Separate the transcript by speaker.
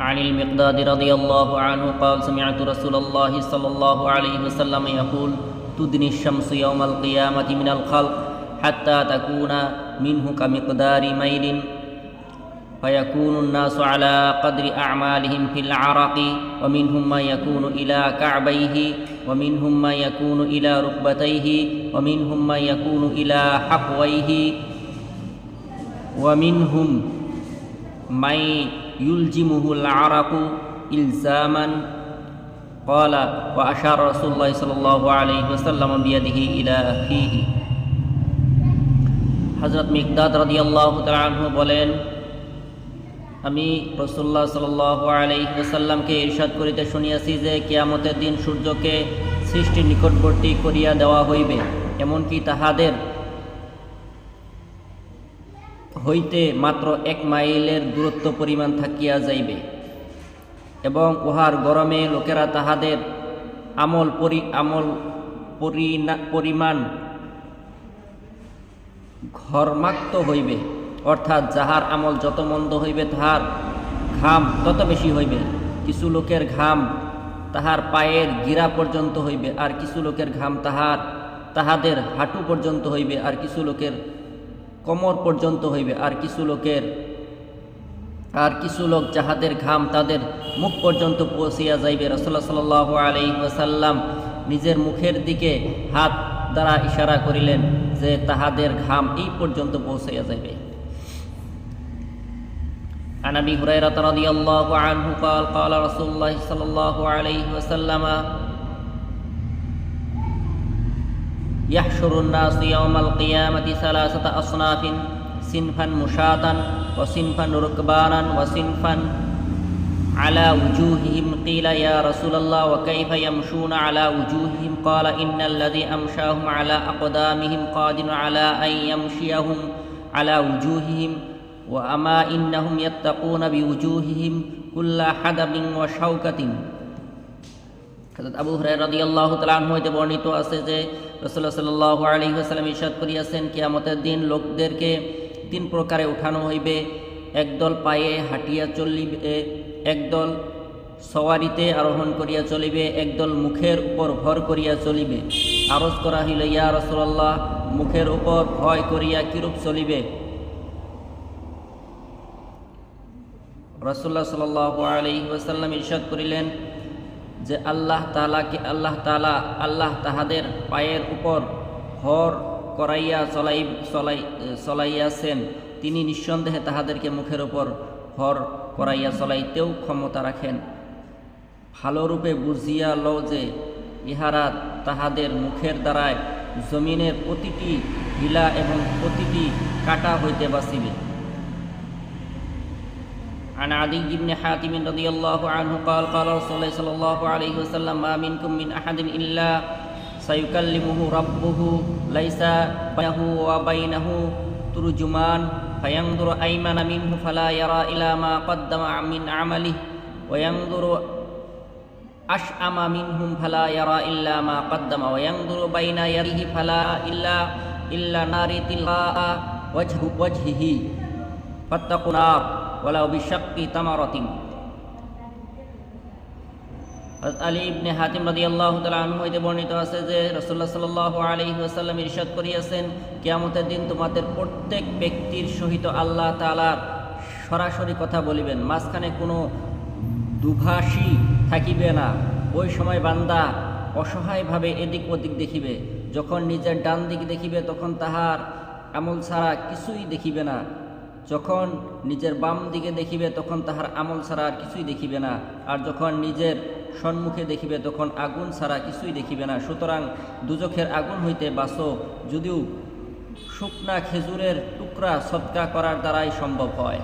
Speaker 1: عن المقداد رضي الله عنه قال سمعت رسول الله صلى الله عليه وسلم يقول تدني الشمس يوم القيامة من الخلق حتى تكون منه كمقدار ميل. فيكون الناس على قدر أعمالهم في العرق ومنهم من يكون إلى كعبيه ومنهم من يكون إلى ركبتيه ومنهم من يكون إلى حقويه ومنهم من يلجمه العرق إلزاما قال وأشار رسول الله صلى الله عليه وسلم بيده إلى فيه হজরত মিকদাদ রাদিয়াল্লাহু তাআলা আনহু বলেন আমি রসুল্লাহ সাল্লাহ আলাইসাল্লামকে ইরশাদ করিতে শুনিয়াছি যে কিয়ামতের দিন সূর্যকে সৃষ্টির নিকটবর্তী করিয়া দেওয়া হইবে এমনকি তাহাদের হইতে মাত্র এক মাইলের দূরত্ব পরিমাণ থাকিয়া যাইবে, এবং উহার গরমে লোকেরা তাহাদের আমল পরি, আমল পরিমাণ ঘর্মাক্ত হইবে, অর্থাৎ যাহার আমল যত মন্দ হইবে তাহার ঘাম তত বেশি হইবে। কিছু লোকের ঘাম তাহার পায়ের গিরা পর্যন্ত হইবে, আর কিছু লোকের ঘাম তাহার, তাহাদের হাঁটু পর্যন্ত হইবে, আর কিছু লোকের কোমর পর্যন্ত হইবে আর কিছু লোকের আর কিছু লোক যাহাদের ঘাম তাদের মুখ পর্যন্ত পৌঁছিয়া যাইবে রসল্লাহ সাল আলি ওসাল্লাম নিজের মুখের দিকে হাত দ্বারা ইশারা করিলেন যে তাহাদের ঘাম এই পর্যন্ত পৌঁছাইয়া যাইবে عن ابي هريره رضي الله عنه قال قال رسول الله صلى الله عليه وسلم يحشر الناس يوم القيامه ثلاثه اصناف صنفا مشاة وصنفا ركبانا وصنفا على وجوههم قيل يا رسول الله وكيف يمشون على وجوههم قال إن الذي أمشاهم على أقدامهم قادر على أن يمشيهم على وجوههم وأما إنهم يتقون بوجوههم كل حدب وشوكة হযরত আবু হুরায়রা রাদিয়াল্লাহু তাআলা আনহু হইতে বর্ণিত আছে যে রাসূলুল্লাহ সাল্লাল্লাহু আলাইহি ওয়াসাল্লাম ইরশাদ করিয়াছেন, কিয়ামতের দিন লোকদেরকে তিন প্রকারে উঠানো হইবে। একদল পায়ে হাঁটিয়া চলিবে, একদল সওয়ারিতে আরোহণ করিয়া চলিবে, একদল মুখের উপর ভর করিয়া চলিবে। আরজ করা হইল, ইয়া রাসূলুল্লাহ, মুখের উপর ভয় করিয়া কিরূপ চলিবে? রাসূলুল্লাহ সাল্লাল্লাহু আলাইহি ওয়াসাল্লাম ইরশাদ করিলেন যে আল্লাহ তালাকে আল্লাহ তালা আল্লাহ তাহাদের পায়ের উপর হর করাইয়া চলাই চলাই, চলাইয়াছেন, তিনি নিঃসন্দেহে তাহাদেরকে মুখের উপর হর করাইয়া চলাইতেও ক্ষমতা রাখেন। ভালোরূপে বুঝিয়া লও যে ইহারা তাহাদের মুখের দ্বারায় জমিনের প্রতিটি হিলা এবং প্রতিটি কাটা হইতে বাঁচিবে। عن عدي بن حاتم رضي الله عنه قال قال رسول الله صلى الله عليه وسلم ما منكم من أحد إلا سيكلمه ربه ليس بينه وبينه ترجمان فينظر أيمن منه فلا يرى إلى ما قدم من عمله وينظر أشأم منهم فلا يرى إلا ما قدم وينظر بين يديه فلا إلا إلا نار تلقاء وجه وجهه فاتقوا النار. ওলা অবিশাক্তি তামারতিম আলী ইবনে হাতিম রাজি আল্লাহ তালা হইতে বর্ণিত আছে যে রসুল্লাহ সাল আলী আসাল্লাম ইরশাদ করিয়াছেন, কেয়ামতের দিন তোমাদের প্রত্যেক ব্যক্তির সহিত আল্লাহ তালার সরাসরি কথা বলিবেন। মাঝখানে কোনো দুভাষী থাকিবে না। ওই সময় বান্দা অসহায়ভাবে এদিক ওদিক দেখিবে। যখন নিজের ডান দিক দেখিবে, তখন তাহার আমল ছাড়া কিছুই দেখিবে না। যখন নিজের বাম দিকে দেখিবে, তখন তাহার আমল ছাড়া আর কিছুই দেখিবে না। আর যখন নিজের সম্মুখে দেখিবে, তখন আগুন ছাড়া কিছুই দেখিবে না। সুতরাং দুজখের আগুন হইতে বাঁচো, যদিও শুকনা খেজুরের টুকরা সৎকা করার দ্বারাই সম্ভব হয়।